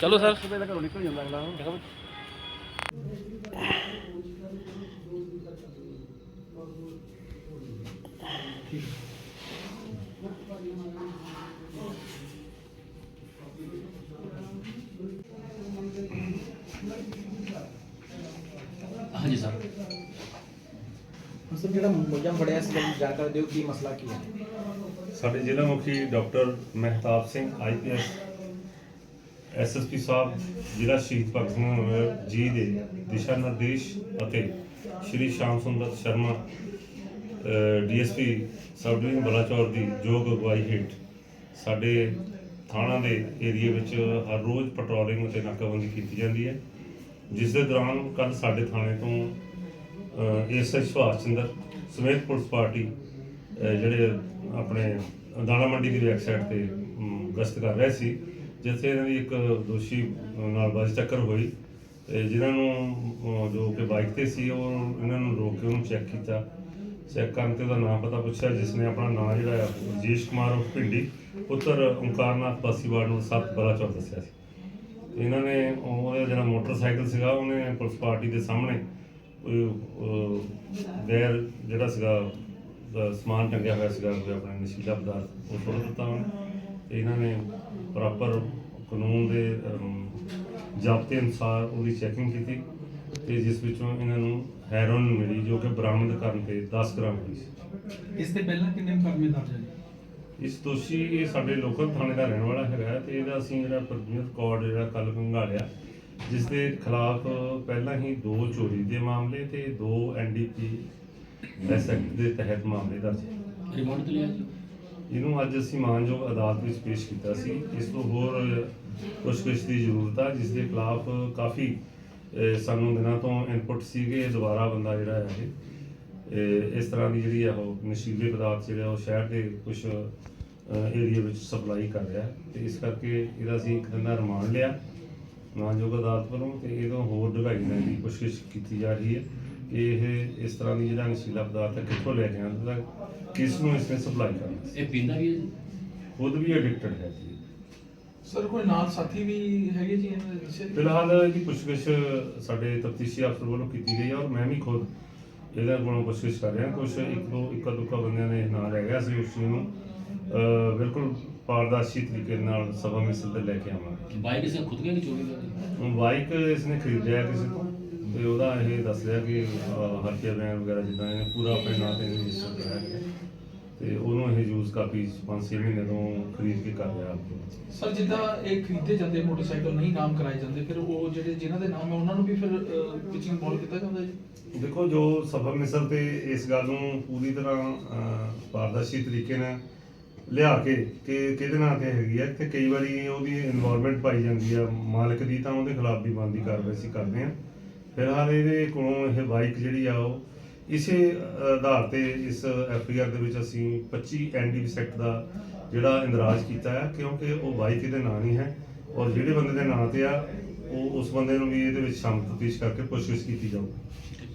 ਚਲੋ ਸਰ। ਸਵੇਰ ਦਾ ਘਰੋਂ ਨਿਕਲ ਜਾਂਦਾ ਅਗਲਾ ਹਾਂਜੀ ਸਰ। ਸਰ ਜਿਹੜਾ ਮੁਲਜ਼ਮ ਫੜਿਆ ਸੀ ਜਾਣਕਾਰੀ ਦਿਓ ਕੀ ਮਸਲਾ ਕੀ ਹੈ? ਸਾਡੇ ਜ਼ਿਲ੍ਹਾ ਮੁਖੀ doctor Mehtab Singh IPS SSP ਸਾਹਿਬ, ਜ਼ਿਲ੍ਹਾ ਸ਼ਹੀਦ ਭਗਤ ਸਿੰਘ ਜੀ ਦੇ ਦਿਸ਼ਾ ਨਿਰਦੇਸ਼ ਅਤੇ Shri Sham Sundar Sharma DSP sub division Balachaur ਦੀ ਯੋਗ ਅਗਵਾਈ ਹੇਠ ਸਾਡੇ ਥਾਣਾ ਦੇ ਏਰੀਆ ਵਿੱਚ ਹਰ ਰੋਜ਼ ਪੈਟਰੋਲਿੰਗ ਅਤੇ ਨਾਕਾਬੰਦੀ ਕੀਤੀ ਜਾਂਦੀ ਹੈ। ਜਿਸ ਦੇ ਦੌਰਾਨ ਕੱਲ ਸਾਡੇ ਥਾਣੇ ਤੋਂ ਐਸਆਈ ਸੁਭਾਸ਼ ਚੰਦਰ ਸਮੇਤ ਪੁਲਿਸ ਪਾਰਟੀ ਜਿਹੜੇ ਆਪਣੇ ਦਾਣਾ ਮੰਡੀ ਦੀ ਬੈਕ ਤੇ ਗਸ਼ਤ ਕਰ ਰਹੇ ਸੀ ਜਿੱਥੇ ਇਹਨਾਂ ਦੀ ਇੱਕ ਦੋਸ਼ੀ ਨਾਲ ਬਾਜੀ ਟੱਕਰ ਹੋਈ ਤੇ ਜਿਨ੍ਹਾਂ ਨੂੰ ਜੋ ਕਿ ਬਾਈਕ ਤੇ ਸੀ ਉਹ ਇਹਨਾਂ ਨੂੰ ਰੋਕ ਕੇ ਉਹਨੂੰ ਚੈੱਕ ਕੀਤਾ। ਚੈੱਕ ਕਰਨ ਤੇ ਉਹਦਾ ਨਾਮ ਪਤਾ ਪੁੱਛਿਆ ਜਿਸ ਨੇ ਆਪਣਾ ਨਾਮ ਜਿਹੜਾ ਹੈ ਰਜੇਸ਼ ਕੁਮਾਰ ਉਰਫ ਭਿੰਡੀ ਪੁੱਤਰ ਓਂਕਾਰਨਾਥ ਬਾਸੀਵਾੜ ਨੂੰ ਸੱਤ ਬਲਾਚੌਰ ਦੱਸਿਆ ਸੀ। ਤੇ ਇਹਨਾਂ ਨੇ ਉਹਦਾ ਜਿਹੜਾ ਮੋਟਰਸਾਈਕਲ ਸੀਗਾ ਉਹਨੇ ਪੁਲਿਸ ਪਾਰਟੀ ਦੇ ਸਾਹਮਣੇ ਕੋਈ, ਅਹ, ਗੈਰ ਜਿਹੜਾ ਸੀਗਾ ਸਮਾਨ ਟੰਗਿਆ ਹੋਇਆ ਸੀਗਾ ਕੋਈ ਆਪਣੇ ਨਸ਼ੀਲਾ ਪਦਾਰਥ ਉਹ ਸੁੱਟ ਦਿੱਤਾ ਉਹਨੇ। ਤੇ ਇਹਨਾਂ ਨੇ ਪ੍ਰੋਪਰ ਕਾਨੂੰਨ ਦੇ ਅਮ, ਜ਼ਾਬਤੇ ਅਨੁਸਾਰ ਉਹਦੀ ਚੈਕਿੰਗ ਕੀਤੀ ਤੇ ਜਿਸ ਵਿੱਚੋਂ ਇਹਨਾਂ ਨੂੰ ਹੈਰੋਨ ਮਿਲੀ ਜੋ ਕਿ ਬਰਾਮਦ ਕਰਨ ਤੇ 10 ਗ੍ਰਾਮ ਹੋਈ ਸੀ। ਇਸ ਤੇ ਪਹਿਲਾਂ ਕਿੰਨੇ ਮੁਕੱਦਮੇ ਦਰਜ ਹੈ ਜੀ? ਇਸ ਦੋਸ਼ੀ ਇਹ ਸਾਡੇ ਲੋਕਲ ਥਾਣੇ ਦਾ ਰਹਿਣ ਵਾਲਾ ਹੈਗਾ ਤੇ ਇਹਦਾ ਅਸੀਂ ਜਿਹੜਾ ਪ੍ਰਮਿਊਰ ਰਿਕਾਰਡ ਜਿਹੜਾ ਕੱਲ ਖੰਗਾਲਿਆ ਜਿਸ ਦੇ ਖਿਲਾਫ ਪਹਿਲਾਂ ਹੀ ਦੋ ਚੋਰੀ ਦੇ ਮਾਮਲੇ ਤੇ ਦੋ ਐਨਡੀਪੀ ਐਸ ਐਕਟ ਦੇ ਤਹਿਤ ਮਾਮਲੇ ਦਰਜ ਹੈ ਰਿਮੋਟ ਤੇ ਲਿਆ ਜੀ। ਇਹਨੂੰ ਅੱਜ ਅਸੀਂ ਮਾਨਯੋਗ ਅਦਾਲਤ ਵਿੱਚ ਪੇਸ਼ ਕੀਤਾ ਸੀ। ਇਸ ਤੋਂ ਹੋਰ ਪੁੱਛਗਿੱਛ ਦੀ ਜ਼ਰੂਰਤ ਆ ਜਿਸ ਦੇ ਖਿਲਾਫ ਕਾਫੀ ਅਹ, ਸਾਨੂੰ ਦਿਨਾਂ ਤੋਂ ਇਨਪੁਟ ਸੀਗੇ ਇਹ ਦੁਬਾਰਾ ਬੰਦਾ ਜਿਹੜਾ ਹੈ ਇਹ ਇਸ ਤਰ੍ਹਾਂ ਦੀ ਜਿਹੜੀ ਆ ਉਹ ਨਸ਼ੀਲੇ ਪਦਾਰਥ ਜਿਹੜੇ ਆ ਉਹ ਸ਼ਹਿਰ ਦੇ ਕੁਝ ਏਰੀਆ ਵਿੱਚ ਸਪਲਾਈ ਕਰ ਰਿਹਾ ਤੇ ਇਸ ਕਰਕੇ ਇਹਦਾ ਅਸੀਂ ਇੱਕ ਦਿਨ ਦਾ ਰਿਮਾਂਡ ਲਿਆ ਮਾਨਯੋਗ ਅਦਾਲਤ ਵੱਲੋਂ ਤੇ ਇਹਦੋਂ ਹੋਰ ਢਗਾਈ ਦੀ ਕੋਸ਼ਿਸ਼ ਕੀਤੀ ਜਾ ਰਹੀ ਹੈ। ਕਿ ਇਹ ਇਸ ਤਰ੍ਹਾਂ ਦੀ ਜਿਹੜਾ ਨਸ਼ੀਲਾ ਪਦਾਰਥ ਹੈ ਕਿੱਥੋਂ ਲੈ ਕੇ ਆਉਂਦਾ ਕਿਸ ਨੂੰ ਇਸਨੇ ਸਪਲਾਈ ਕਰਨਾ ਸੀ? ਇਹ ਪੀਂਦਾ ਵੀ ਹੈ ਜੀ। ਖੁਦ ਵੀ ਐਡਿਕਟਡ ਹੈ ਜੀ। ਸਰ ਕੋਈ ਨਾਲ ਸਾਥੀ ਵੀ ਹੈਗੇ ਜੀ ਇਹਨਾਂ ਦੇ ਜੀ? ਫਿਲਹਾਲ ਇਹਦੀ ਪੁੱਛਗਿੱਛ ਸਾਡੇ ਤਫਤੀਸ਼ੀ ਅਫਸਰ ਵੱਲੋਂ ਕੀਤੀ ਗਈ ਹੈ ਔਰ ਮੈਂ ਵੀ ਖੁਦ ਇਹਦਾ ਕੋਲੋਂ ਪੁੱਛਗਿੱਛ ਕਰ ਰਿਹਾ। ਕੁਝ ਇੱਕ ਦੋ ਇੱਕਾ ਦੁੱਕਾ ਬੰਦਿਆਂ ਨੇ ਨਾਂ ਰਹਿ ਗਿਆ ਸੀ ਉਸ ਚੀਜ਼ ਨੂੰ। ਅਹ ਬਿਲਕੁਲ ਪਾਰਦਰਸ਼ੀ ਤਰੀਕੇ ਨਾਲ ਸਭਾ ਮਿਸਲ ਤੇ ਲੈ ਕੇ ਆਵਾਂਗੇ। ਬਾਈਕ ਇਸੇ ਖੁਦ ਕੇ ਚੋਰੀ ਕਰ ਲਈ ਬਾਈਕ ਇਸਨੇ ਖਰੀਦਿਆ ਕਿਸੇ ਤੋਂ? ਤੇ ਉਹਦਾ ਇਹ ਦੱਸ ਰਿਹਾ ਕਿ ਅਹ, ਹਰਕਿਆ ਬੈਨ ਵਗੈਰਾ ਜਿੱਦਾਂ ਇਹਨੇ ਪੂਰਾ ਆਪਣੇ ਨਾਂ ਤੇ ਰਜਿਸਟਰ ਕਰਾਇਆ ਹੈ ਤੇ ਉਹਨੂੰ ਇਹ ਯੂਜ਼ ਕਾਫੀ 5-6 ਮਹੀਨੇ ਤੋਂ ਖਰੀਦ ਕੇ ਕਰ ਰਿਹਾ ਆਪ ਸਰ ਜਿੱਦਾਂ ਇਹ ਖਰੀਦੇ ਜਾਂਦੇ ਮੋਟਰਸਾਈਕਲ ਨਹੀਂ ਨਾਮ ਕਰਾਏ ਜਾਂਦੇ ਫਿਰ ਉਹ ਜਿਹੜੇ ਜਿਨ੍ਹਾਂ ਦੇ ਨਾਮ ਹੈ ਉਹਨਾਂ ਨੂੰ ਵੀ ਫਿਰ ਵਿੱਚ ਇਨਵੋਲਵ ਕੀਤਾ ਜਾਂਦਾ ਜੀ? ਦੇਖੋ ਜੋ ਸਫਰ ਮਿਸਲ ਤੇ ਇਸ ਗੱਲ ਨੂੰ ਪੂਰੀ ਤਰ੍ਹਾਂ ਪਾਰਦਰਸ਼ੀ ਤਰੀਕੇ ਨਾਲ ਲਿਆ ਕੇ ਕਿ ਕਿਹਦੇ ਨਾਂ ਤੇ ਹੈਗੀ ਹੈ ਤੇ ਕਈ ਵਾਰੀ ਉਹਦੀ ਇਨਵੋਲਵਮੈਂਟ ਪਾਈ ਜਾਂਦੀ ਆ। ਮਾਲਕ ਦੀ ਤਾਂ ਉਹਦੇ ਖਿਲਾਫ ਵੀ ਬੰਦੀ ਕਾਰਵਾਈ ਅਸੀਂ ਕਰਦੇ ਆ ਫਿਲਹਾਲ ਇਹਦੇ ਕੋਲੋਂ ਇਹ ਬਾਈਕ ਜਿਹੜੀ ਆ ਉਹ ਇਸੇ ਆਧਾਰ ਤੇ ਇਸ ਐਫ ਆਈ ਆਰ ਦੇ ਵਿੱਚ ਅਸੀਂ 25 ਐਨਡੀਪੀ ਸੈਕਟ ਦਾ ਜਿਹੜਾ ਇੰਦਰਾਜ ਕੀਤਾ ਹੈ, ਕਿਉਂਕਿ ਉਹ ਬਾਈਕ ਇਹਦੇ ਨਾਂ ਨਹੀਂ ਹੈ ਔਰ ਜਿਹੜੇ ਬੰਦੇ ਦੇ ਨਾਂ ਤੇ ਆ, ਉਹ ਉਸ ਬੰਦੇ ਨੂੰ ਵੀ ਇਹਦੇ ਵਿੱਚ ਸ਼ਾਮਲ ਤਫਤੀਸ਼ ਕਰਕੇ ਪੁੱਛਗਿੱਛ ਕੀਤੀ ਜਾਊਗੀ।